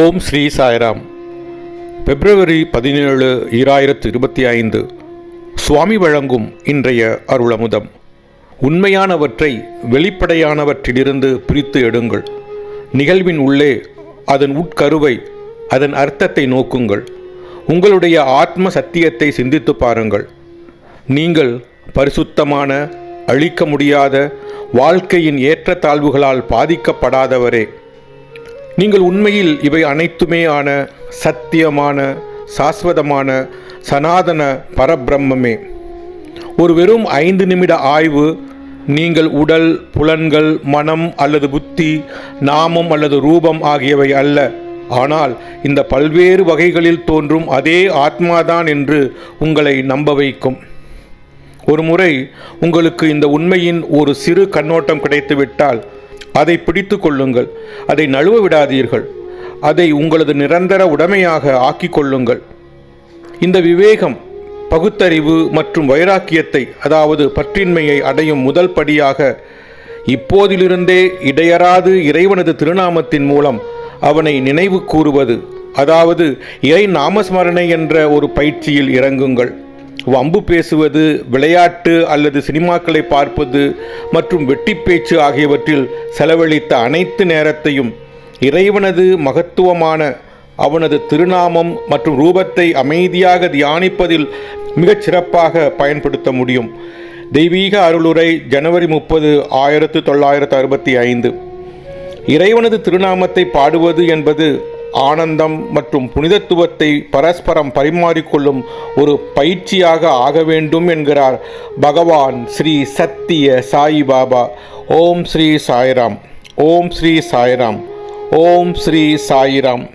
ஓம் ஸ்ரீ சாய்ராம். பிப்ரவரி பதினேழு ஈராயிரத்து இருபத்தி ஐந்து. சுவாமி வழங்கும் இன்றைய அருளமுதம். உண்மையானவற்றை வெளிப்படையானவற்றிலிருந்து பிரித்து எடுங்கள். நிகழ்வின் உள்ளே அதன் உட்கருவை அதன் அர்த்தத்தை நோக்குங்கள். உங்களுடைய ஆத்ம சத்தியத்தை சிந்தித்து பாருங்கள். நீங்கள் பரிசுத்தமான அழிக்க முடியாத வாழ்க்கையின் ஏற்றத்தாழ்வுகளால் பாதிக்கப்படாதவரே. நீங்கள் உண்மையில் இவை அனைத்துமே ஆன சத்தியமான சாஸ்வதமான சனாதன பரபிரம்மே ஒரு வெறும் ஐந்து நிமிட ஆய்வு நீங்கள் உடல் புலன்கள் மனம் அல்லது புத்தி நாமம் அல்லது ரூபம் ஆகியவை அல்ல. ஆனால் இந்த பல்வேறு வகைகளில் தோன்றும் அதே ஆத்மாதான் என்று உங்களை நம்ப வைக்கும். ஒரு முறை உங்களுக்கு இந்த உண்மையின் ஒரு சிறு கண்ணோட்டம் கிடைத்துவிட்டால் அதை பிடித்து கொள்ளுங்கள். அதை நழுவ விடாதீர்கள். அதை உங்களது நிரந்தர உடைமையாக ஆக்கிக் கொள்ளுங்கள். இந்த விவேகம் பகுத்தறிவு மற்றும் வைராக்கியத்தை அதாவது பற்றின்மையை அடையும் முதல் படியாக இப்போதிலிருந்தே இடையறாது இறைவனது திருநாமத்தின் மூலம் அவனை நினைவு கூறுவது அதாவது இறை நாமஸ்மரணை என்ற ஒரு பயிற்சியில் இறங்குங்கள். வம்பு பேசுவது விளையாட்டு அல்லது சினிமாக்களை பார்ப்பது மற்றும் வெட்டி பேச்சு ஆகியவற்றில் செலவழித்த அனைத்து நேரத்தையும் இறைவனது மகத்துவமான அவனது திருநாமம் மற்றும் ரூபத்தை அமைதியாக தியானிப்பதில் மிகச் சிறப்பாக பயன்படுத்த முடியும். தெய்வீக அருளுரை ஜனவரி முப்பது ஆயிரத்து தொள்ளாயிரத்து அறுபத்தி ஐந்து. இறைவனது திருநாமத்தை பாடுவது என்பது ஆனந்தம் மற்றும் புனிதத்துவத்தை பரஸ்பரம் பரிமாறிக்கொள்ளும் ஒரு பயிற்சியாக ஆக வேண்டும் என்கிறார் பகவான் ஸ்ரீ சத்திய சாய் பாபா. ஓம் ஸ்ரீ சாய்ராம். ஓம் ஸ்ரீ சாய்ராம். ஓம் ஸ்ரீ சாய்ராம்.